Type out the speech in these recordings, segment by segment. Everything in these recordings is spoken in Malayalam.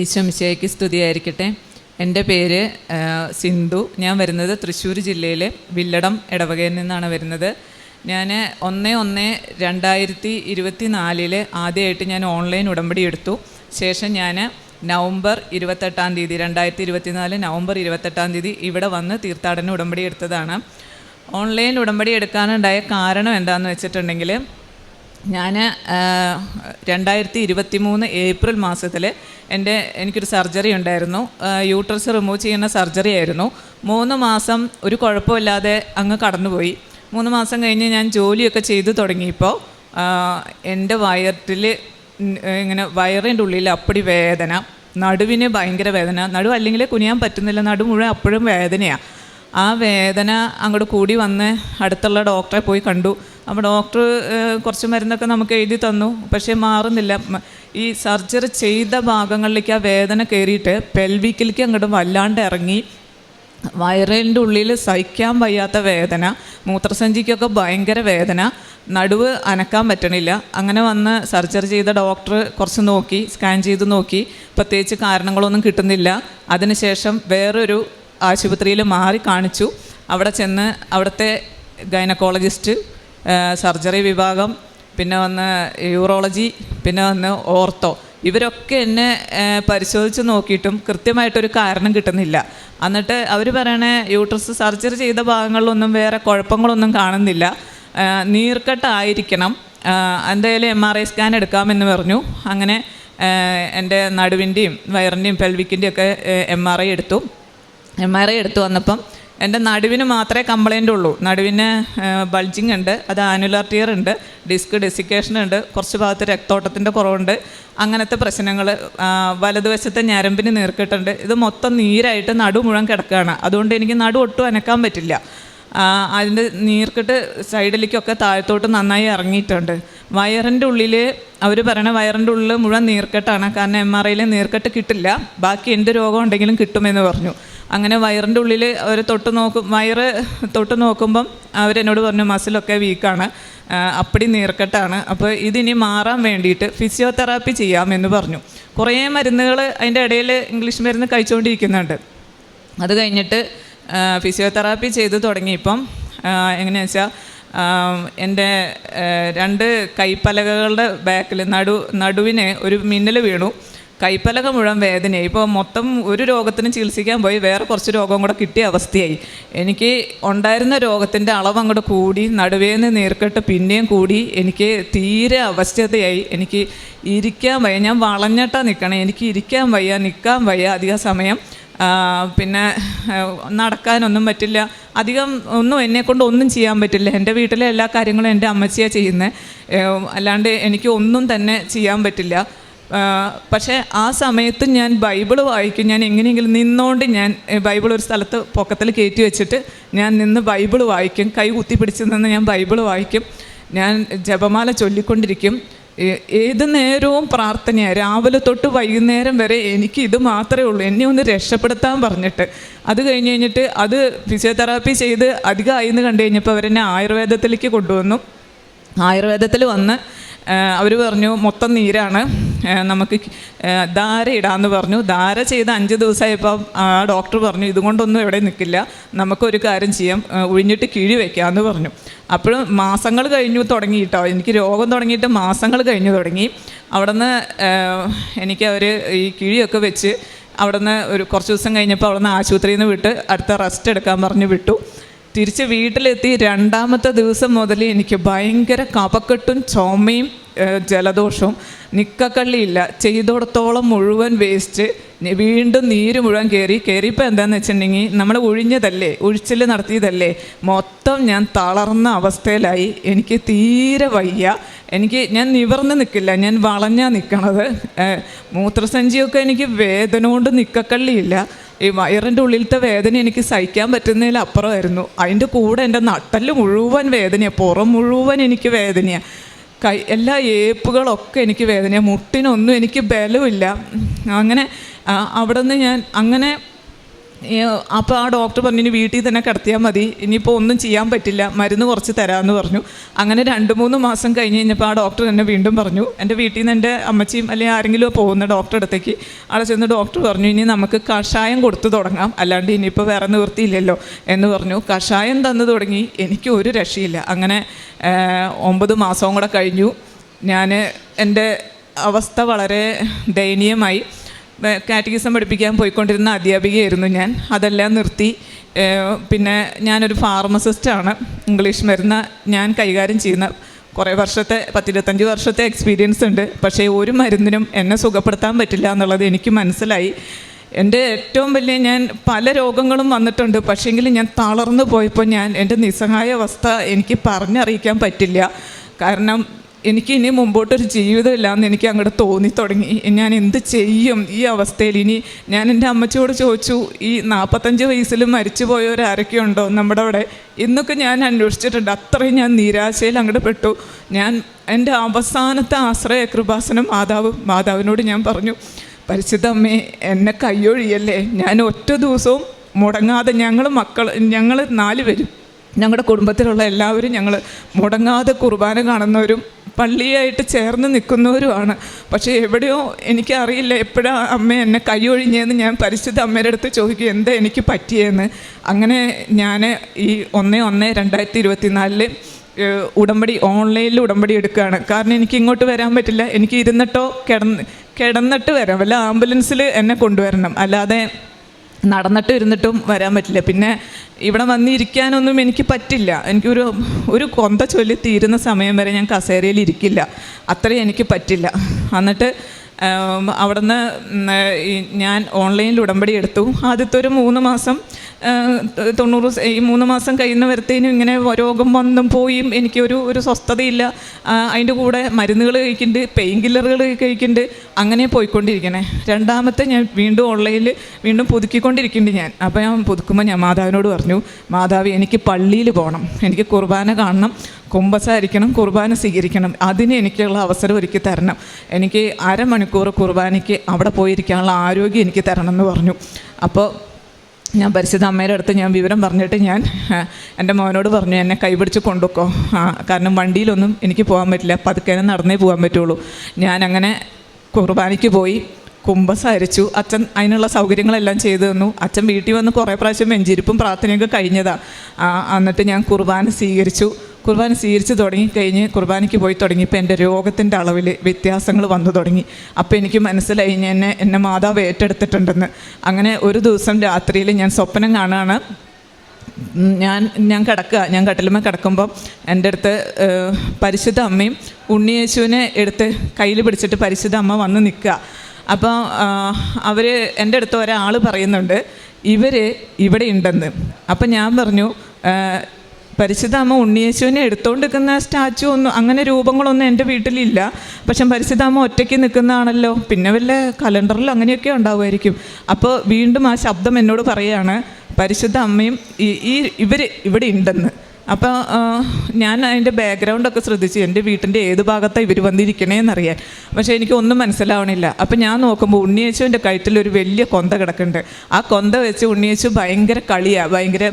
ഈശോ മിശിഹായ്ക്ക് സ്തുതിയായിരിക്കട്ടെ. എന്റെ പേര് സിന്ധു. ഞാൻ വരുന്നത് തൃശ്ശൂർ ജില്ലയിലെ വില്ലടം ഇടവകയിൽ നിന്നാണ് വരുന്നത്. ഞാൻ ഒന്ന് ഒന്ന് രണ്ടായിരത്തി ഇരുപത്തി നാലിൽ ആദ്യമായിട്ട് ഞാൻ ഓൺലൈൻ ഉടമ്പടി എടുത്തു. ശേഷം ഞാൻ നവംബർ ഇരുപത്തെട്ടാം തീയതി രണ്ടായിരത്തി ഇരുപത്തിനാല് നവംബർ ഇരുപത്തെട്ടാം തീയതി ഇവിടെ വന്ന് തീർത്ഥാടന ഉടമ്പടി എടുത്തതാണ്. ഓൺലൈൻ ഉടമ്പടി എടുക്കാനുണ്ടായ കാരണം എന്താണെന്ന് വെച്ചിട്ടുണ്ടെങ്കിൽ ഞാൻ രണ്ടായിരത്തി ഇരുപത്തി മൂന്ന് ഏപ്രിൽ മാസത്തിൽ എന്റെ എനിക്കൊരു സർജറി ഉണ്ടായിരുന്നു. യൂട്രസ് റിമൂവ് ചെയ്യുന്ന സർജറി ആയിരുന്നു. മൂന്ന് മാസം ഒരു കുഴപ്പമില്ലാതെ അങ്ങ് കടന്നുപോയി. മൂന്ന് മാസം കഴിഞ്ഞ് ഞാൻ ജോലിയൊക്കെ ചെയ്തു തുടങ്ങിയപ്പോൾ എന്റെ വയറ്റിൽ ഇങ്ങനെ വയറിന്റെ ഉള്ളിൽ അപ്പടി വേദന നടുവിന് ഭയങ്കര വേദന നടു അല്ലെങ്കിൽ കുനിയാൻ പറ്റുന്നില്ല നടു മുഴുവൻ അപ്പോഴും വേദനയാണ് ആ വേദന അങ്ങോട്ട് കൂടി വന്ന് അടുത്തുള്ള ഡോക്ടറെ പോയി കണ്ടു. അപ്പോൾ ഡോക്ടർ കുറച്ച് മരുന്നൊക്കെ നമുക്ക് എഴുതി തന്നു. പക്ഷേ മാറുന്നില്ല. ഈ സർജറി ചെയ്ത ഭാഗങ്ങളിലേക്ക് ആ വേദന കയറിയിട്ട് പെൽവിക്കിലേക്ക് അങ്ങോട്ട് വല്ലാണ്ട് ഇറങ്ങി. വയറിന്റെ ഉള്ളിൽ സഹിക്കാൻ വയ്യാത്ത വേദന മൂത്രസഞ്ചിക്കൊക്കെ ഭയങ്കര വേദന നടുവ് അനക്കാൻ പറ്റണില്ല. അങ്ങനെ വന്ന് സർജറി ചെയ്ത ഡോക്ടർ കുറച്ച് നോക്കി സ്കാൻ ചെയ്ത് നോക്കി. പ്രത്യേകിച്ച് കാരണങ്ങളൊന്നും കിട്ടുന്നില്ല. അതിനുശേഷം വേറൊരു ആശുപത്രിയിൽ മാറി കാണിച്ചു. അവിടെ ചെന്ന് അവിടുത്തെ ഗൈനക്കോളജിസ്റ്റ് സർജറി വിഭാഗം പിന്നെ വന്ന് യൂറോളജി പിന്നെ വന്ന് ഓർത്തോ. ഇവരൊക്കെ എന്നെ പരിശോധിച്ച് നോക്കിയിട്ടും കൃത്യമായിട്ടൊരു കാരണം കിട്ടുന്നില്ല. എന്നിട്ട് അവർ പറയണേ യൂട്രസ് സർജറി ചെയ്ത ഭാഗങ്ങളിലൊന്നും വേറെ കുഴപ്പങ്ങളൊന്നും കാണുന്നില്ല. നീർക്കെട്ടായിരിക്കണം. എന്തായാലും എം ആർ ഐ സ്കാൻ എടുക്കാമെന്ന് പറഞ്ഞു. അങ്ങനെ എന്റെ നടുവിന്റെയും വയറിന്റെയും പെൽവിക്കിന്റെയും ഒക്കെ എം ആർ ഐ എടുത്തു. എം ആർ ഐ എടുത്തു വന്നപ്പം എന്റെ നടുവിന് മാത്രമേ കംപ്ലൈന്റ് ഉള്ളൂ. നടുവിന് ബൾജിങ് ഉണ്ട് അത് ആനുലർ ടിയർ ഉണ്ട് ഡിസ്ക് ഡെസിക്കേഷൻ ഉണ്ട് കുറച്ച് ഭാഗത്ത് രക്തോട്ടത്തിന്റെ കുറവുണ്ട്. അങ്ങനത്തെ പ്രശ്നങ്ങൾ വലതുവശത്തെ ഞരമ്പിന് നീർക്കിട്ടുണ്ട്. ഇത് മൊത്തം നീരായിട്ട് നടു മുഴുവൻ കിടക്കുകയാണ്. അതുകൊണ്ട് എനിക്ക് നടു ഒട്ടും അനക്കാൻ പറ്റില്ല. അതിന്റെ നീർക്കെട്ട് സൈഡിലേക്കൊക്കെ താഴത്തോട്ട് നന്നായി ഇറങ്ങിയിട്ടുണ്ട്. വയറിന്റെ ഉള്ളിൽ അവർ പറയണ വയറിന്റെ ഉള്ളിൽ മുഴുവൻ നീർക്കെട്ടാണ്. കാരണം എം ആർ ഐയിൽ നീർക്കെട്ട് കിട്ടില്ല. ബാക്കി എന്ത് രോഗം ഉണ്ടെങ്കിലും കിട്ടുമെന്ന് പറഞ്ഞു. അങ്ങനെ വയറിന്റെ ഉള്ളിൽ അവർ തൊട്ട് നോക്കും വയറ് തൊട്ട് നോക്കുമ്പം അവരെന്നോട് പറഞ്ഞു മസിലൊക്കെ വീക്കാണ്. അപ്പടി നീർക്കെട്ടാണ്. അപ്പോൾ ഇതിനി മാറാൻ വേണ്ടിയിട്ട് ഫിസിയോതെറാപ്പി ചെയ്യാമെന്ന് പറഞ്ഞു. കുറേ മരുന്നുകൾ അതിന്റെ ഇടയിൽ ഇംഗ്ലീഷ് മരുന്ന് കഴിച്ചുകൊണ്ടിരിക്കുന്നുണ്ട് അത് കഴിഞ്ഞിട്ട് ഫിസിയോതെറാപ്പി ചെയ്തു തുടങ്ങിയപ്പം എങ്ങനെയാ വെച്ചാൽ എന്റെ രണ്ട് കൈപ്പലകകളുടെ ബാക്കിൽ നടു നടുവിന് ഒരു മിന്നൽ വീണു. കൈപ്പലക മുഴുവൻ വേദനയായി. ഇപ്പോൾ മൊത്തം ഒരു രോഗത്തിന് ചികിത്സിക്കാൻ പോയി വേറെ കുറച്ച് രോഗം കൂടെ കിട്ടിയ അവസ്ഥയായി. എനിക്ക് ഉണ്ടായിരുന്ന രോഗത്തിന്റെ അളവ് അങ്ങോട്ട് കൂടി നടുവേന്ന് നീർക്കെട്ട് പിന്നെയും കൂടി എനിക്ക് തീരെ അവസ്ഥതയായി എനിക്ക് ഇരിക്കാൻ വയ്യ. ഞാൻ വളഞ്ഞിട്ടാ നിൽക്കണേ എനിക്ക് ഇരിക്കാൻ വയ്യ നിൽക്കാൻ വയ്യ അധിക സമയം. പിന്നെ നടക്കാനൊന്നും പറ്റില്ല. അധികം ഒന്നും എന്നെ കൊണ്ട് ഒന്നും ചെയ്യാൻ പറ്റില്ല. എന്റെ വീട്ടിലെ എല്ലാ കാര്യങ്ങളും എന്റെ അമ്മച്ചിയാണ് ചെയ്യുന്നത് അല്ലാണ്ട് എനിക്ക് ഒന്നും തന്നെ ചെയ്യാൻ പറ്റില്ല. പക്ഷേ ആ സമയത്ത് ഞാൻ ബൈബിൾ വായിക്കും. ഞാൻ എങ്ങനെയെങ്കിലും നിന്നുകൊണ്ട് ഞാൻ ബൈബിൾ ഒരു സ്ഥലത്ത് പൊക്കത്തിൽ കയറ്റി വെച്ചിട്ട് ഞാൻ നിന്ന് ബൈബിൾ വായിക്കും. കൈ കുത്തി പിടിച്ച് നിന്ന് ഞാൻ ബൈബിൾ വായിക്കും. ഞാൻ ജപമാല ചൊല്ലിക്കൊണ്ടിരിക്കും. ഏത് നേരവും പ്രാർത്ഥനയാണ് രാവിലെ തൊട്ട് വൈകുന്നേരം വരെ എനിക്ക് ഇത് മാത്രമേ ഉള്ളൂ. എന്നെ ഒന്ന് രക്ഷപ്പെടുത്താൻ പറഞ്ഞിട്ട്. അത് കഴിഞ്ഞ് കഴിഞ്ഞിട്ട് അത് ഫിസിയോതെറാപ്പി ചെയ്ത് അധികമായി എന്ന് കണ്ടു കഴിഞ്ഞപ്പോൾ അവരെന്നെ ആയുർവേദത്തിലേക്ക് കൊണ്ടുവന്നു. ആയുർവേദത്തിൽ വന്ന് അവർ പറഞ്ഞു മൊത്തം നീരാണ്. നമുക്ക് ധാര ഇടാമെന്ന് പറഞ്ഞു. ധാര ചെയ്ത് അഞ്ച് ദിവസമായപ്പോൾ ആ ഡോക്ടർ പറഞ്ഞു ഇതുകൊണ്ടൊന്നും എവിടെ നിൽക്കില്ല നമുക്കൊരു കാര്യം ചെയ്യാം. ഒഴിഞ്ഞിട്ട് കിഴി വെക്കാമെന്ന് പറഞ്ഞു. അപ്പോഴും മാസങ്ങൾ കഴിഞ്ഞു തുടങ്ങി കേട്ടോ എനിക്ക് രോഗം തുടങ്ങിയിട്ട് മാസങ്ങൾ കഴിഞ്ഞു തുടങ്ങി. അവിടുന്ന് എനിക്ക് അവർ ഈ കിഴിയൊക്കെ വെച്ച് അവിടുന്ന് ഒരു കുറച്ച് ദിവസം കഴിഞ്ഞപ്പോൾ അവിടുന്ന് ആശുപത്രിയിൽ നിന്ന് വിട്ട് അടുത്ത റെസ്റ്റ് എടുക്കാൻ പറഞ്ഞ് വിട്ടു. തിരിച്ച് വീട്ടിലെത്തി. രണ്ടാമത്തെ ദിവസം മുതൽ എനിക്ക് ഭയങ്കര കപക്കെട്ടും ചുമയും ജലദോഷവും നിക്കക്കള്ളിയില്ല. ചെയ്തോടത്തോളം മുഴുവൻ വേസ്റ്റ് വീണ്ടും നീര് മുഴുവൻ കയറി കയറിയപ്പോൾ എന്താണെന്ന് വെച്ചിട്ടുണ്ടെങ്കിൽ നമ്മൾ ഒഴിഞ്ഞതല്ലേ ഒഴിച്ചിൽ നടത്തിയതല്ലേ മൊത്തം ഞാൻ തളർന്ന അവസ്ഥയിലായി. എനിക്ക് തീരെ വയ്യ. എനിക്ക് ഞാൻ നിവർന്ന് നിൽക്കില്ല ഞാൻ വളഞ്ഞാ നിൽക്കണത് മൂത്രസഞ്ചിയൊക്കെ എനിക്ക് വേദന കൊണ്ട് നിക്കക്കള്ളിയില്ല. ഈ വയറിന്റെ ഉള്ളിലത്തെ വേദന എനിക്ക് സഹിക്കാൻ പറ്റുന്നതിൽ അപ്പുറമായിരുന്നു. അതിന്റെ കൂടെ എന്റെ നട്ടൽ മുഴുവൻ വേദനയാണ് പുറം മുഴുവൻ എനിക്ക് വേദനയാണ് കൈ എല്ലാ ഏപ്പുകളൊക്കെ എനിക്ക് വേദനയാണ് മുട്ടിനൊന്നും എനിക്ക് ബലമില്ല. അങ്ങനെ അവിടെ നിന്ന് ഞാൻ അങ്ങനെ അപ്പോൾ ആ ഡോക്ടർ പറഞ്ഞു ഇനി വീട്ടിൽ തന്നെ കിടത്തിയാൽ മതി. ഇനിയിപ്പോൾ ഒന്നും ചെയ്യാൻ പറ്റില്ല. മരുന്ന് കുറച്ച് തരാമെന്ന് പറഞ്ഞു. അങ്ങനെ രണ്ട് മൂന്ന് മാസം കഴിഞ്ഞ് കഴിഞ്ഞപ്പോൾ ആ ഡോക്ടർ എന്നെ വീണ്ടും പറഞ്ഞു. എന്റെ വീട്ടിൽ നിന്ന് എന്റെ അമ്മച്ചിയും അല്ലെങ്കിൽ ആരെങ്കിലും പോകുന്ന ഡോക്ടർ അടുത്തേക്ക് അവിടെ ചെന്ന് ഡോക്ടർ പറഞ്ഞു ഇനി നമുക്ക് കഷായം കൊടുത്തു തുടങ്ങാം. അല്ലാണ്ട് ഇനിയിപ്പോൾ വേറെ നിവൃത്തിയില്ലല്ലോ. എന്ന് പറഞ്ഞു. കഷായം തന്നു തുടങ്ങി. എനിക്ക് ഒരു രക്ഷയില്ല. അങ്ങനെ ഒമ്പത് മാസവും കൂടെ കഴിഞ്ഞു. ഞാൻ എന്റെ അവസ്ഥ വളരെ ദയനീയമായി. കാറ്റഗിസം പഠിപ്പിക്കാൻ പോയിക്കൊണ്ടിരുന്ന അധ്യാപികയായിരുന്നു ഞാൻ. അതെല്ലാം നിർത്തി. പിന്നെ ഞാനൊരു ഫാർമസിസ്റ്റാണ് ഇംഗ്ലീഷ് മരുന്ന് ഞാൻ കൈകാര്യം ചെയ്യുന്ന കുറേ വർഷത്തെ പത്തിരുപത്തഞ്ച് വർഷത്തെ എക്സ്പീരിയൻസ് ഉണ്ട്. പക്ഷേ ഒരു മരുന്നിനും എന്നെ സുഖപ്പെടുത്താൻ പറ്റില്ല എന്നുള്ളത് എനിക്ക് മനസ്സിലായി. എന്റെ ഏറ്റവും വലിയ ഞാൻ പല രോഗങ്ങളും വന്നിട്ടുണ്ട്. പക്ഷേങ്കിൽ ഞാൻ തളർന്നു പോയപ്പോൾ ഞാൻ എന്റെ നിസ്സഹായ അവസ്ഥ എനിക്ക് പറഞ്ഞറിയിക്കാൻ പറ്റില്ല. കാരണം എനിക്ക് ഇനി മുമ്പോട്ടൊരു ജീവിതമില്ലാന്ന് എനിക്ക് അങ്ങോട്ട് തോന്നി തുടങ്ങി. ഞാൻ എന്ത് ചെയ്യും ഈ അവസ്ഥയിൽ? ഇനി ഞാൻ എന്റെ അമ്മച്ചിയോട് ചോദിച്ചു ഈ നാൽപ്പത്തഞ്ച് വയസ്സിൽ മരിച്ചു പോയവരാരൊക്കെ ഉണ്ടോ നമ്മുടെ അവിടെ? എന്നൊക്കെ ഞാൻ അന്വേഷിച്ചിട്ടുണ്ട്. അത്രയും ഞാൻ നിരാശയിൽ അങ്ങോട്ട് പെട്ടു. ഞാൻ എന്റെ അവസാനത്തെ ആശ്രയ കൃപാസനം മാതാവ് മാതാവിനോട് ഞാൻ പറഞ്ഞു പരിശുദ്ധ അമ്മേ എന്നെ കയ്യൊഴിയല്ലേ ഞാൻ ഒറ്റ ദിവസവും മുടങ്ങാതെ ഞങ്ങൾ മക്കൾ ഞങ്ങൾ നാല് പേരും ഞങ്ങളുടെ കുടുംബത്തിലുള്ള എല്ലാവരും ഞങ്ങൾ മുടങ്ങാതെ കുർബാന കാണുന്നവരും പള്ളിയായിട്ട് ചേർന്ന് നിൽക്കുന്നവരുമാണ്. പക്ഷേ എവിടെയോ എനിക്കറിയില്ല എപ്പോഴാണ് അമ്മ എന്നെ കൈയൊഴിഞ്ഞതെന്ന് ഞാൻ പരിശുദ്ധ അമ്മയുടെ അടുത്ത് ചോദിക്കും എന്താ എനിക്ക് പറ്റിയെന്ന്? അങ്ങനെ ഞാൻ ഈ ഒന്ന് ഒന്ന് രണ്ടായിരത്തി ഇരുപത്തിനാലിൽ ഏഹ് ഉടമ്പടി ഓൺലൈനിൽ ഉടമ്പടി എടുക്കുകയാണ്. കാരണം എനിക്ക് ഇങ്ങോട്ട് വരാൻ പറ്റില്ല. എനിക്ക് ഇരുന്നിട്ടോ കിടന്ന് കിടന്നിട്ട് വരാം. വല്ല ആംബുലൻസിൽ എന്നെ കൊണ്ടുവരണം. അല്ലാതെ നടന്നിട്ടും ഇരുന്നിട്ടും വരാൻ പറ്റില്ല. പിന്നെ ഇവിടെ വന്നിരിക്കാനൊന്നും എനിക്ക് പറ്റില്ല. എനിക്കൊരു ഒരു കൊന്ത ചൊല്ലി തീരുന്ന സമയം വരെ ഞാൻ കസേരയിൽ ഇരിക്കില്ല. അത്രയും എനിക്ക് പറ്റില്ല. എന്നിട്ട് അവിടുന്ന് ഞാൻ ഓൺലൈനിൽ ഉടമ്പടി എടുത്തു. ആദ്യത്തെ ഒരു മൂന്ന് മാസം തൊണ്ണൂറ് ഈ മൂന്ന് മാസം കഴിയുന്ന വരത്തേനും ഇങ്ങനെ രോഗം വന്നും പോയും. എനിക്കൊരു ഒരു സ്വസ്ഥതയില്ല. അതിന്റെ കൂടെ മരുന്നുകൾ കഴിക്കുന്നുണ്ട് പെയിൻ കില്ലറുകൾ കഴിക്കുന്നുണ്ട്. അങ്ങനെ പോയിക്കൊണ്ടിരിക്കണേ. രണ്ടാമത്തെ ഞാൻ വീണ്ടും ഓൺലൈനിൽ വീണ്ടും പുതുക്കിക്കൊണ്ടിരിക്കുന്നുണ്ട് ഞാൻ. അപ്പോൾ ഞാൻ പുതുക്കുമ്പോൾ ഞാൻ മാതാവിനോട് പറഞ്ഞു മാതാവ് എനിക്ക് പള്ളിയിൽ പോകണം എനിക്ക് കുർബാന കാണണം. കുമ്പസാരിക്കണം കുർബാന സ്വീകരിക്കണം. അതിന് എനിക്കുള്ള അവസരം ഒരുക്കി തരണം. എനിക്ക് അരമണിക്കൂർ കുർബാനയ്ക്ക് അവിടെ പോയിരിക്കാനുള്ള ആരോഗ്യം എനിക്ക് തരണം എന്ന് പറഞ്ഞു. അപ്പോൾ ഞാൻ പരിശുദ്ധ അമ്മയുടെ അടുത്ത് ഞാൻ വിവരം പറഞ്ഞിട്ട് ഞാൻ എന്റെ മോനോട് പറഞ്ഞു എന്നെ കൈപിടിച്ച് കൊണ്ടുക്കോ. കാരണം വണ്ടിയിലൊന്നും എനിക്ക് പോകാൻ പറ്റില്ല. പതുക്കെ നടന്നേ പോകാൻ പറ്റുള്ളൂ. ഞാൻ അങ്ങനെ കുർബാനയ്ക്ക് പോയി കുമ്പസാരിച്ചു. അച്ഛൻ അതിനുള്ള സൗകര്യങ്ങളെല്ലാം ചെയ്തു തന്നു. അച്ഛൻ വീട്ടിൽ വന്ന് കുറേ പ്രാവശ്യം വെഞ്ചിരിപ്പും പ്രാർത്ഥനയൊക്കെ കഴിഞ്ഞതാണ് എന്നിട്ട് ഞാൻ കുർബാന സ്വീകരിച്ചു. കുർബാന സ്വീകരിച്ച് തുടങ്ങിക്കഴിഞ്ഞ് കുർബാനയ്ക്ക് പോയി തുടങ്ങിയപ്പോൾ എന്റെ രോഗത്തിന്റെ അളവിൽ വ്യത്യാസങ്ങൾ വന്നു തുടങ്ങി. അപ്പോൾ എനിക്ക് മനസ്സിലായി ഞാൻ എന്നെ എന്നെ മാതാവ് ഏറ്റെടുത്തിട്ടുണ്ടെന്ന്. അങ്ങനെ ഒരു ദിവസം രാത്രിയിൽ ഞാൻ സ്വപ്നം കാണുകയാണ് ഞാൻ ഞാൻ കിടക്കുക ഞാൻ കട്ടിലുമ്മ കിടക്കുമ്പോൾ എന്റെ അടുത്ത് പരിശുദ്ധ അമ്മയും ഉണ്ണിയേശുവിനെ എടുത്ത് കയ്യിൽ പിടിച്ചിട്ട് പരിശുദ്ധ അമ്മ വന്ന് നിൽക്കുക. അപ്പോൾ അവർ എന്റെ അടുത്ത് ഒരാൾ പറയുന്നുണ്ട് ഇവർ ഇവിടെ ഉണ്ടെന്ന്. അപ്പം ഞാൻ പറഞ്ഞു പരിശുദ്ധ അമ്മ ഉണ്ണിയേശുവിനെ എടുത്തുകൊണ്ടിരിക്കുന്ന സ്റ്റാച്ചു ഒന്നും അങ്ങനെ രൂപങ്ങളൊന്നും എന്റെ വീട്ടിലില്ല. പക്ഷെ പരിശുദ്ധ അമ്മ ഒറ്റയ്ക്ക് നിൽക്കുന്നതാണല്ലോ. പിന്നെ വല്ല കലണ്ടറിൽ അങ്ങനെയൊക്കെ ഉണ്ടാവുമായിരിക്കും. അപ്പോൾ വീണ്ടും ആ ശബ്ദം എന്നോട് പറയുകയാണ് പരിശുദ്ധ അമ്മയും ഈ ഈ ഇവർ ഇവിടെ ഉണ്ടെന്ന്. അപ്പോൾ ഞാൻ അതിന്റെ ബാക്ക്ഗ്രൗണ്ടൊക്കെ ശ്രദ്ധിച്ചു. എന്റെ വീട്ടിന്റെ ഏത് ഭാഗത്താണ് ഇവർ വന്നിരിക്കണേന്നറിയാൻ. പക്ഷേ എനിക്ക് ഒന്നും മനസ്സിലാവണില്ല. അപ്പോൾ ഞാൻ നോക്കുമ്പോൾ ഉണ്ണിയേശുവിന്റെ കഴുത്തിൽ ഒരു വലിയ കൊന്ത കിടക്കുന്നുണ്ട്. ആ കൊന്ത വെച്ച് ഉണ്ണിയേശു ഭയങ്കര കളിയാണ് ഭയങ്കര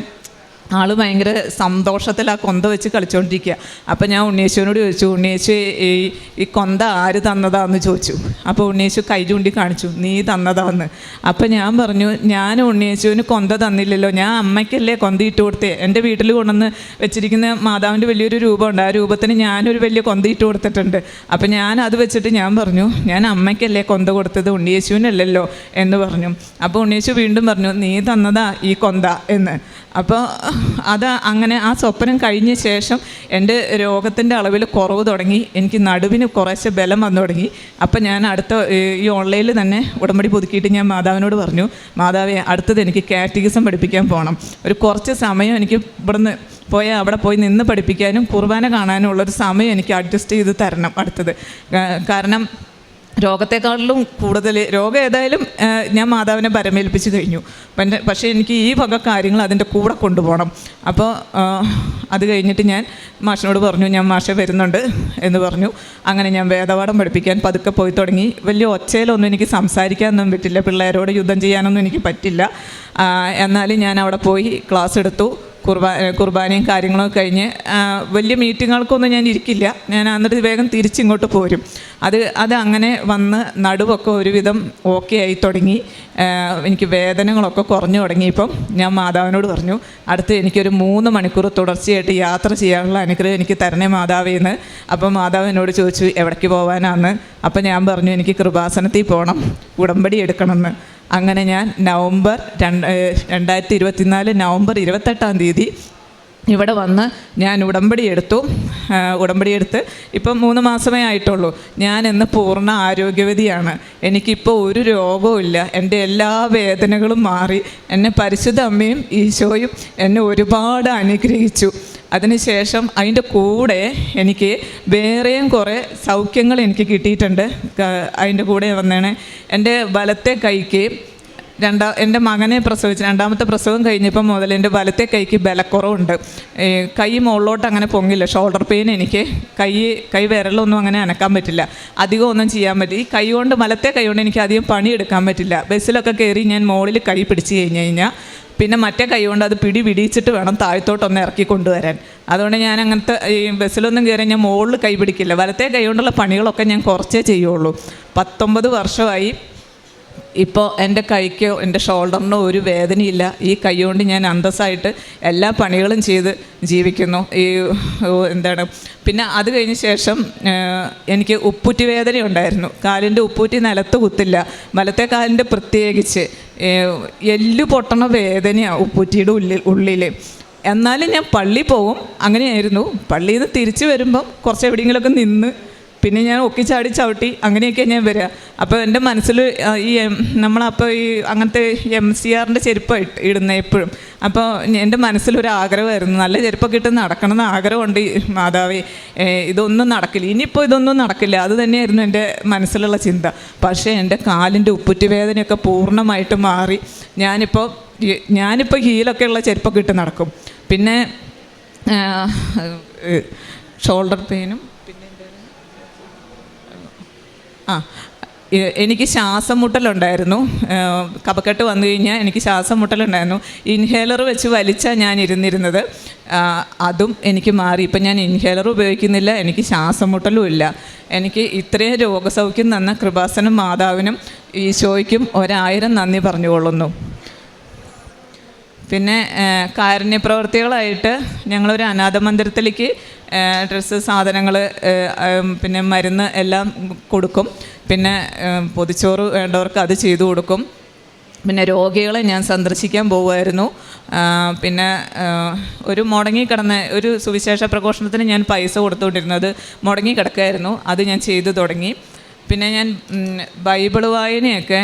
ആൾ ഭയങ്കര സന്തോഷത്തിൽ ആ കൊന്ത വെച്ച് കളിച്ചുകൊണ്ടിരിക്കുക അപ്പം ഞാൻ ഉണ്ണിയേശുവിനോട് ചോദിച്ചു ഉണ്ണിയേശു ഈ ഈ കൊന്ത ആര് തന്നതാന്ന് ചോദിച്ചു. അപ്പോൾ ഉണ്ണിയേശു കൈ ചൂണ്ടി കാണിച്ചു നീ തന്നതാന്ന്. അപ്പം ഞാൻ പറഞ്ഞു ഞാൻ ഉണ്ണിയേശുവിന് കൊന്ത തന്നില്ലല്ലോ ഞാൻ അമ്മയ്ക്കല്ലേ കൊന്ത ഇട്ട് കൊടുത്തേ. എന്റെ വീട്ടിൽ കൊണ്ടുവന്ന് വെച്ചിരിക്കുന്ന മാതാവിന്റെ വലിയൊരു രൂപമുണ്ട് ആ രൂപത്തിന് ഞാനൊരു വലിയ കൊന്ത ഇട്ട് കൊടുത്തിട്ടുണ്ട്. അപ്പം ഞാൻ അത് വെച്ചിട്ട് ഞാൻ പറഞ്ഞു ഞാൻ അമ്മയ്ക്കല്ലേ കൊന്ത കൊടുത്തത് ഉണ്ണിയേശുവിനല്ലല്ലോ എന്ന് പറഞ്ഞു. അപ്പോൾ ഉണ്ണിയേശു വീണ്ടും പറഞ്ഞു നീ തന്നതാ ഈ കൊന്ത എന്ന്. അപ്പോൾ അത് അങ്ങനെ ആ സ്വപ്നം കഴിഞ്ഞ ശേഷം എന്റെ രോഗത്തിന്റെ അളവിൽ കുറവ് തുടങ്ങി. എനിക്ക് നടുവിന് കുറേശ്ശെ ബലം വന്നു തുടങ്ങി. അപ്പം ഞാൻ അടുത്ത ഈ ഓൺലൈനിൽ തന്നെ ഉടമ്പടി പുതുക്കിയിട്ട് ഞാൻ മാതാവിനോട് പറഞ്ഞു മാതാവെ അടുത്തത് എനിക്ക് കാറ്റഗിസം പഠിപ്പിക്കാൻ പോകണം ഒരു കുറച്ച് സമയം എനിക്ക് ഇവിടുന്ന് പോയാൽ അവിടെ പോയി നിന്ന് പഠിപ്പിക്കാനും കുർബാന കാണാനും ഉള്ളൊരു സമയം എനിക്ക് അഡ്ജസ്റ്റ് ചെയ്ത് തരണം അടുത്തത്. കാരണം രോഗത്തെക്കാളിലും കൂടുതൽ രോഗം ഏതായാലും ഞാൻ മാതാവിനെ പരമേൽപ്പിച്ച് കഴിഞ്ഞു. പിന്നെ പക്ഷേ എനിക്ക് ഈ വക കാര്യങ്ങൾ അതിന്റെ കൂടെ കൊണ്ടുപോകണം. അപ്പോൾ അത് കഴിഞ്ഞിട്ട് ഞാൻ മാഷിനോട് പറഞ്ഞു ഞാൻ മാഷ വരുന്നുണ്ട് എന്ന് പറഞ്ഞു. അങ്ങനെ ഞാൻ വേദപാഠം പഠിപ്പിക്കാൻ പതുക്കെ പോയി തുടങ്ങി. വലിയ ഒച്ചയിലൊന്നും എനിക്ക് സംസാരിക്കാനൊന്നും പറ്റില്ല. പിള്ളേരോട് യുദ്ധം ചെയ്യാനൊന്നും എനിക്ക് പറ്റില്ല. എന്നാലും ഞാൻ അവിടെ പോയി ക്ലാസ് എടുത്തു. കുർബാ കുർബാനയും കാര്യങ്ങളൊക്കെ കഴിഞ്ഞ് വലിയ മീറ്റിങ്ങുകൾക്കൊന്നും ഞാൻ ഇരിക്കില്ല. ഞാൻ എന്നിട്ട് വേഗം തിരിച്ചിങ്ങോട്ട് പോരും. അത് അത് അങ്ങനെ വന്ന് നടുവൊക്കെ ഒരുവിധം ഓക്കെ ആയി തുടങ്ങി. എനിക്ക് വേദനകളൊക്കെ കുറഞ്ഞു തുടങ്ങിയപ്പം ഞാൻ മാതാവിനോട് പറഞ്ഞു അടുത്ത് എനിക്കൊരു മൂന്ന് മണിക്കൂർ തുടർച്ചയായിട്ട് യാത്ര ചെയ്യാനുള്ള അനുഗ്രഹം എനിക്ക് തരണേ മാതാവിന്ന് അപ്പം മാതാവ് എന്നോട് ചോദിച്ചു എവിടേക്ക് പോകാനാന്ന് അപ്പം ഞാൻ പറഞ്ഞു എനിക്ക് കൃപാസനത്തിൽ പോകണം ഉടമ്പടി എടുക്കണമെന്ന്. അങ്ങനെ ഞാൻ നവംബർ രണ്ട് രണ്ടായിരത്തി ഇരുപത്തിനാല് നവംബർ ഇരുപത്തെട്ടാം തീയതി ഇവിടെ വന്ന് ഞാൻ ഉടമ്പടി എടുത്തു. ഉടമ്പടി എടുത്ത് ഇപ്പം മൂന്ന് മാസമേ ആയിട്ടുള്ളൂ. ഞാൻ ഇന്ന് പൂർണ ആരോഗ്യവതിയാണ്. എനിക്കിപ്പോൾ ഒരു രോഗവും ഇല്ല. എന്റെ എല്ലാ വേദനകളും മാറി. എന്നെ പരിശുദ്ധ അമ്മയും ഈശോയും എന്നെ ഒരുപാട് അനുഗ്രഹിച്ചു. അതിനുശേഷം അതിന്റെ കൂടെ എനിക്ക് വേറെയും കുറേ സൗഖ്യങ്ങൾ എനിക്ക് കിട്ടിയിട്ടുണ്ട്. അതിന്റെ കൂടെ വന്നതാണ് എന്റെ വലത്തെ കൈക്ക് രണ്ടാ എന്റെ മകനെ പ്രസവിച്ച് രണ്ടാമത്തെ പ്രസവം കഴിഞ്ഞപ്പോൾ മുതൽ എന്റെ വലത്തെ കൈക്ക് ബലക്കുറവുണ്ട്. കൈ മുകളിലോട്ട് അങ്ങനെ പൊങ്ങില്ല. ഷോൾഡർ പെയിൻ എനിക്ക്. കൈ കൈ വിരലൊന്നും അങ്ങനെ അനക്കാൻ പറ്റില്ല. അധികം ഒന്നും ചെയ്യാൻ പറ്റില്ല ഈ കൈ കൊണ്ട് വലത്തെ കൈ കൊണ്ട് എനിക്ക് അധികം പണിയെടുക്കാൻ പറ്റില്ല. ബസ്സിലൊക്കെ കയറി ഞാൻ മുകളിൽ കൈ പിടിച്ച് കഴിഞ്ഞ് കഴിഞ്ഞാൽ പിന്നെ മറ്റേ കൈ കൊണ്ട് അത് പിടി പിടിച്ചിട്ട് വേണം താഴത്തോട്ടൊന്ന് ഇറക്കി കൊണ്ടുവരാൻ. അതുകൊണ്ട് ഞാൻ അങ്ങനത്തെ ഈ ബസ്സിലൊന്നും കയറി ഞാൻ മുകളിൽ കൈ പിടിക്കില്ല. വലത്തെ കൈ കൊണ്ടുള്ള പണികളൊക്കെ ഞാൻ കുറച്ചേ ചെയ്യുള്ളൂ. പത്തൊമ്പത് വർഷമായി ഇപ്പോൾ എന്റെ കൈക്കോ എന്റെ ഷോൾഡറിനോ ഒരു വേദനയില്ല. ഈ കൈ കൊണ്ട് ഞാൻ അന്തസ്സായിട്ട് എല്ലാ പണികളും ചെയ്ത് ജീവിക്കുന്നു. ഈ എന്താണ്? പിന്നെ അത് കഴിഞ്ഞ ശേഷം എനിക്ക് ഉപ്പൂറ്റി വേദന ഉണ്ടായിരുന്നു. കാലിന്റെ ഉപ്പൂറ്റി നിലത്ത് കുത്തില്ല. വലത്തെ കാലിന്റെ പ്രത്യേകിച്ച് എല്ല് പൊട്ടണ വേദനയാണ് ഉപ്പൂറ്റിയുടെ ഉള്ളിൽ ഉള്ളിൽ എന്നാലും ഞാൻ പള്ളി പോകും അങ്ങനെയായിരുന്നു. പള്ളിയിൽ നിന്ന് തിരിച്ചു വരുമ്പം കുറച്ച് എവിടെയെങ്കിലുമൊക്കെ നിന്ന് പിന്നെ ഞാൻ ഒക്കിച്ചാടി ചവിട്ടി അങ്ങനെയൊക്കെ ഞാൻ വരിക അപ്പോൾ എന്റെ മനസ്സിൽ ഈ നമ്മളപ്പോൾ ഈ അങ്ങനത്തെ എം സി ആറിന്റെ ചെരുപ്പ് ഇടുന്നത് എപ്പോഴും. അപ്പോൾ എന്റെ മനസ്സിലൊരു ആഗ്രഹമായിരുന്നു നല്ല ചെരുപ്പൊക്കെ ഇട്ട് നടക്കണം എന്ന് ആഗ്രഹമുണ്ട് മാതാവേ. ഇതൊന്നും നടക്കില്ല. ഇനിയിപ്പോൾ ഇതൊന്നും നടക്കില്ല. അത് തന്നെയായിരുന്നു എന്റെ മനസ്സിലുള്ള ചിന്ത. പക്ഷേ എന്റെ കാലിന്റെ ഉപ്പുറ്റി വേദനയൊക്കെ പൂർണമായിട്ട് മാറി. ഞാനിപ്പോൾ ഞാനിപ്പോൾ ഹീലൊക്കെ ഉള്ള ചെരുപ്പൊക്കെ ഇട്ട് നടക്കും. പിന്നെ ഷോൾഡർ പെയിനും പിന്നെ ആ എനിക്ക് ശ്വാസം മുട്ടലുണ്ടായിരുന്നു കപക്കെട്ട് വന്നു കഴിഞ്ഞാൽ എനിക്ക് ശ്വാസം മുട്ടലുണ്ടായിരുന്നു ഇൻഹേലർ വെച്ച് വലിച്ചാണ് ഞാൻ ഇരുന്നിരുന്നത്. അതും എനിക്ക് മാറി. ഇപ്പം ഞാൻ ഇൻഹേലർ ഉപയോഗിക്കുന്നില്ല എനിക്ക് ശ്വാസം മുട്ടലും ഇല്ല. എനിക്ക് ഇത്രയും രോഗസൗഖ്യം തന്ന കൃപാസനം മാതാവിനും ഈശോയ്ക്കും ഒരായിരം നന്ദി പറഞ്ഞുകൊള്ളുന്നു. പിന്നെ കാരുണ്യപ്രവർത്തികളായിട്ട് കാരുണ്യ പ്രവർത്തികളായിട്ട് ഞങ്ങളൊരു അനാഥ മന്ദിരത്തിലേക്ക് ഡ്രസ്സ് സാധനങ്ങൾ പിന്നെ മരുന്ന് എല്ലാം കൊടുക്കും. പിന്നെ പൊതിച്ചോറ് വേണ്ടവർക്ക് അത് ചെയ്തു കൊടുക്കും. പിന്നെ രോഗികളെ ഞാൻ സന്ദർശിക്കാൻ പോവുമായിരുന്നു. പിന്നെ ഒരു മുടങ്ങി കിടന്ന ഒരു സുവിശേഷ പ്രഘോഷണത്തിന് ഞാൻ പൈസ കൊടുത്തുകൊണ്ടിരുന്നത് മുടങ്ങി കിടക്കായിരുന്നു. അത് ഞാൻ ചെയ്തു തുടങ്ങി. പിന്നെ ഞാൻ ബൈബിൾ വായനയൊക്കെ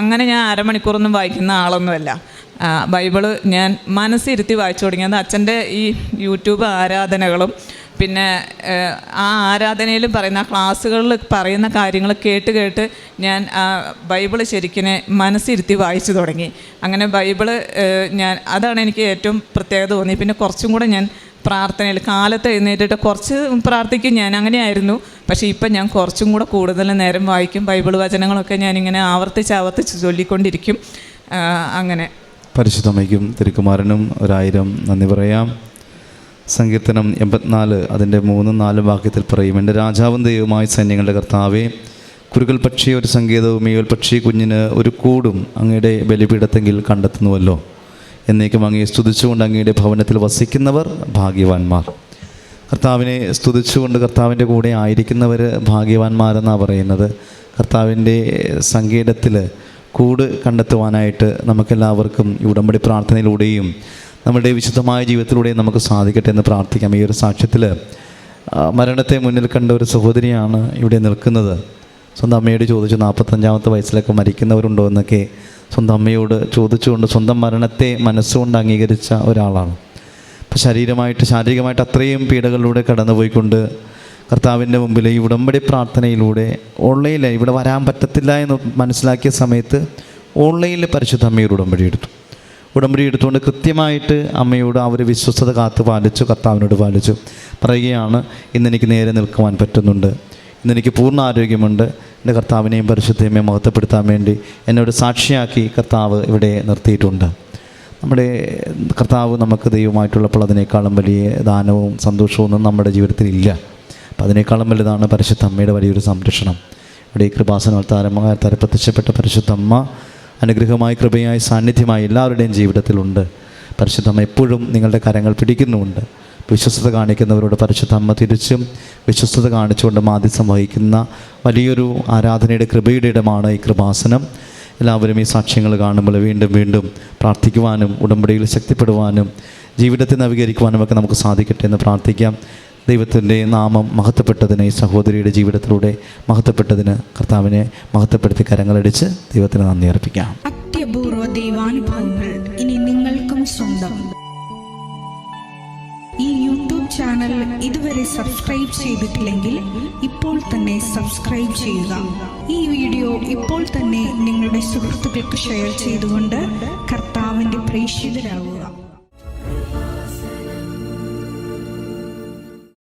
അങ്ങനെ ഞാൻ അരമണിക്കൂറൊന്നും വായിക്കുന്ന ആളൊന്നുമല്ല. ബൈബിൾ ഞാൻ മനസ്സിരുത്തി വായിച്ചു തുടങ്ങിയത് അച്ഛന്റെ ഈ യൂട്യൂബ് ആരാധനകളും പിന്നെ ആ ആരാധനയിലും പറയുന്ന ക്ലാസ്സുകളിൽ പറയുന്ന കാര്യങ്ങൾ കേട്ട് കേട്ട് ഞാൻ ആ ബൈബിൾ ശരിക്കിനെ മനസ്സിരുത്തി വായിച്ചു തുടങ്ങി. അങ്ങനെ ബൈബിൾ ഞാൻ അതാണ് എനിക്ക് ഏറ്റവും പ്രത്യേകത തോന്നി പിന്നെ കുറച്ചും കൂടെ ഞാൻ പ്രാർത്ഥനയിൽ കാലത്ത് എഴുന്നേറ്റിട്ട് കുറച്ച് പ്രാർത്ഥിക്കും. ഞാൻ അങ്ങനെയായിരുന്നു. പക്ഷേ ഇപ്പം ഞാൻ കുറച്ചും കൂടെ കൂടുതൽ നേരം വായിക്കും. ബൈബിൾ വചനങ്ങളൊക്കെ ഞാനിങ്ങനെ ആവർത്തിച്ച് ആവർത്തിച്ച് ചൊല്ലിക്കൊണ്ടിരിക്കും. അങ്ങനെ. പരിശുദ്ധമ്മയ്ക്കും തിരുക്കുമാരനും ഒരായിരം നന്ദി പറയാം. സങ്കീർത്തനം എൺപത്തിനാല് അതിന്റെ മൂന്നും നാലും വാക്യത്തിൽ പറയും എന്റെ രാജാവും ദൈവമായ സൈന്യങ്ങളുടെ കർത്താവേ കുരുകൽ പക്ഷി ഒരു സങ്കേതവും മീകൾ പക്ഷി കുഞ്ഞിന് ഒരു കൂടും അങ്ങയുടെ ബലിപീഠത്തെങ്കിൽ കണ്ടെത്തുന്നുവല്ലോ. എന്നേക്കും അങ്ങയെ സ്തുതിച്ചുകൊണ്ട് അങ്ങയുടെ ഭവനത്തിൽ വസിക്കുന്നവർ ഭാഗ്യവാന്മാർ. കർത്താവിനെ സ്തുതിച്ചുകൊണ്ട് കർത്താവിന്റെ കൂടെ ആയിരിക്കുന്നവർ ഭാഗ്യവാന്മാരെന്നാണ് പറയുന്നത്. കർത്താവിന്റെ സങ്കേതത്തിൽ കൂട് കണ്ടെത്തുവാനായിട്ട് നമുക്കെല്ലാവർക്കും ഈ ഉടമ്പടി പ്രാർത്ഥനയിലൂടെയും നമ്മുടെ വിശുദ്ധമായ ജീവിതത്തിലൂടെയും നമുക്ക് സാധിക്കട്ടെ എന്ന് പ്രാർത്ഥിക്കാം. ഈ ഒരു സാക്ഷ്യത്തിൽ മരണത്തെ മുന്നിൽ കണ്ട ഒരു സഹോദരിയാണ് ഇവിടെ നിൽക്കുന്നത്. സ്വന്തം അമ്മയോട് ചോദിച്ചു നാൽപ്പത്തഞ്ചാമത്തെ വയസ്സിലൊക്കെ മരിക്കുന്നവരുണ്ടോ എന്നൊക്കെ സ്വന്തം അമ്മയോട് ചോദിച്ചുകൊണ്ട് സ്വന്തം മരണത്തെ മനസ്സുകൊണ്ട് അംഗീകരിച്ച ഒരാളാണ്. അപ്പോൾ ശരീരമായിട്ട് ശാരീരികമായിട്ട് അത്രയും പീഡകളിലൂടെ കടന്നുപോയിക്കൊണ്ട് കർത്താവിന്റെ മുമ്പിൽ ഈ ഉടമ്പടി പ്രാർത്ഥനയിലൂടെ ഓൺലൈനിൽ ഇവിടെ വരാൻ പറ്റത്തില്ല എന്ന് മനസ്സിലാക്കിയ സമയത്ത് ഓൺലൈനിൽ പരിശുദ്ധ അമ്മയോട് ഉടമ്പടി എടുത്തു. ഉടമ്പടി എടുത്തുകൊണ്ട് കൃത്യമായിട്ട് അമ്മയോട് ഒരു വിശ്വസ്തത കാത്തു പാലിച്ചു കർത്താവിനോട് പാലിച്ചു. പറയുകയാണ് ഇന്നെനിക്ക് നേരെ നിൽക്കുവാൻ പറ്റുന്നുണ്ട്. ഇന്നെനിക്ക് പൂർണ ആരോഗ്യമുണ്ട്. എന്റെ കർത്താവിനെയും പരിശുദ്ധയും മഹത്വപ്പെടുത്താൻ വേണ്ടി എന്നോട് സാക്ഷിയാക്കി കർത്താവ് ഇവിടെ നിർത്തിയിട്ടുണ്ട്. നമ്മുടെ കർത്താവ് നമുക്ക് ദൈവമായിട്ടുള്ളപ്പോൾ അതിനേക്കാളും വലിയ ദാനവും സന്തോഷവും ഒന്നും നമ്മുടെ ജീവിതത്തിൽ ഇല്ല. അപ്പം അതിനേക്കാളും വലുതാണ് പരിശുദ്ധ അമ്മയുടെ വലിയൊരു സംരക്ഷണം. ഇവിടെ ഈ കൃപാസന താരമായ താര പരിശുദ്ധ അമ്മ അനുഗ്രഹമായി കൃപയായി സാന്നിധ്യമായി എല്ലാവരുടെയും ജീവിതത്തിലുണ്ട്. പരിശുദ്ധ അമ്മ എപ്പോഴും നിങ്ങളുടെ കരങ്ങൾ പിടിക്കുന്നുമുണ്ട്. വിശ്വസ്തത കാണിക്കുന്നവരോട് പരിശുദ്ധ അമ്മ തിരിച്ചും വിശ്വസ്തത കാണിച്ചുകൊണ്ട് മാധ്യസം വഹിക്കുന്ന വലിയൊരു ആരാധനയുടെ കൃപയുടെ ഇടമാണ് ഈ കൃപാസനം. എല്ലാവരും ഈ സാക്ഷ്യങ്ങൾ കാണുമ്പോൾ വീണ്ടും വീണ്ടും പ്രാർത്ഥിക്കുവാനും ഉടമ്പടിയിൽ ശക്തിപ്പെടുവാനും ജീവിതത്തെ നവീകരിക്കുവാനും ഒക്കെ നമുക്ക് സാധിക്കട്ടെ എന്ന് പ്രാർത്ഥിക്കാം. ദൈവത്തിന്റെ നാമം മഹത്വപ്പെട്ടതിനെ സഹോദരിയുടെ ജീവിതത്തിലൂടെ മഹത്വപ്പെട്ടതിന് കർത്താവിനെ മഹത്വപ്പെടുത്തി കരങ്ങളടിച്ച് ദൈവത്തിന് നന്ദി അർപ്പിക്കാം. അത്യപൂർവ ദൈവാനുഭവങ്ങൾ ഇനി നിങ്ങൾക്കും സ്വന്തം. ഈ യൂട്യൂബ് ചാനൽ ഇതുവരെ സബ്സ്ക്രൈബ് ചെയ്തിട്ടില്ലെങ്കിൽ ഇപ്പോൾ തന്നെ സബ്സ്ക്രൈബ് ചെയ്യുക. ഈ വീഡിയോ ഇപ്പോൾ തന്നെ നിങ്ങളുടെ സുഹൃത്തുക്കൾക്ക് ഷെയർ ചെയ്തുകൊണ്ട് കർത്താവിന്റെ പ്രേക്ഷിതരാകുക.